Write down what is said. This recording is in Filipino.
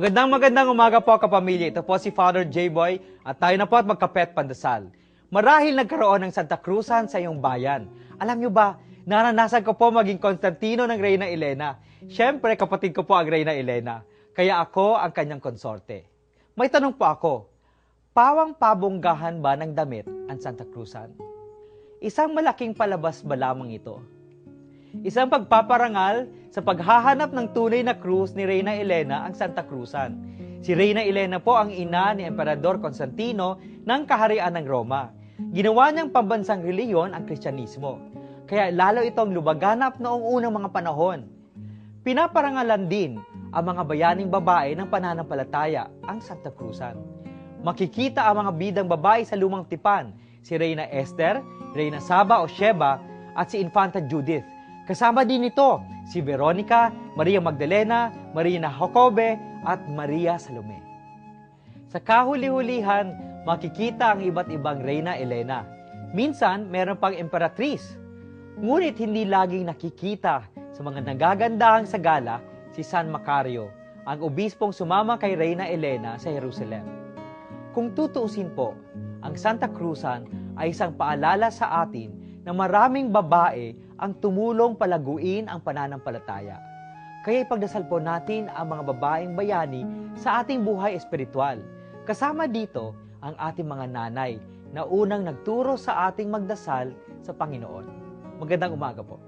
Magandang magandang umaga po kapamilya. Ito po si Father J-Boy at tayo na po at magkapet pandasal. Marahil nagkaroon ng Santa Cruzan sa iyong bayan. Alam nyo ba, naranasan ko po maging Konstantino ng Reyna Elena. Siyempre, kapatid ko po ang Reyna Elena. Kaya ako ang kanyang konsorte. May tanong po ako, pawang pabonggahan ba ng damit ang Santa Cruzan? Isang malaking palabas ba lamang ito? Isang pagpaparangal sa paghahanap ng tunay na krus ni Reyna Elena ang Santa Cruzan. Si Reyna Elena po ang ina ni Emperador Constantino ng kaharian ng Roma. Ginawa niyang pambansang reliyon ang Kristyanismo. Kaya lalo itong lubaganap noong unang mga panahon. Pinaparangalan din ang mga bayaning babae ng pananampalataya, ang Santa Cruzan. Makikita ang mga bidang babae sa lumang tipan, si Reyna Esther, Reyna Saba o Sheba, at si Infanta Judith. Kasama din ito si Veronica, Maria Magdalena, Maria Jacobe, at Maria Salome. Sa kahuli-hulihan, makikita ang iba't ibang Reyna Elena. Minsan, meron pang emperatriz. Ngunit hindi laging nakikita sa mga nagagandahang sa gala si San Macario, ang obispong sumama kay Reyna Elena sa Jerusalem. Kung tutuusin po, ang Santa Cruzan ay isang paalala sa atin na maraming babae ang tumulong palaguin ang pananampalataya. Kaya ipagdasal po natin ang mga babaeng bayani sa ating buhay espiritual. Kasama dito ang ating mga nanay na unang nagturo sa ating magdasal sa Panginoon. Magandang umaga po.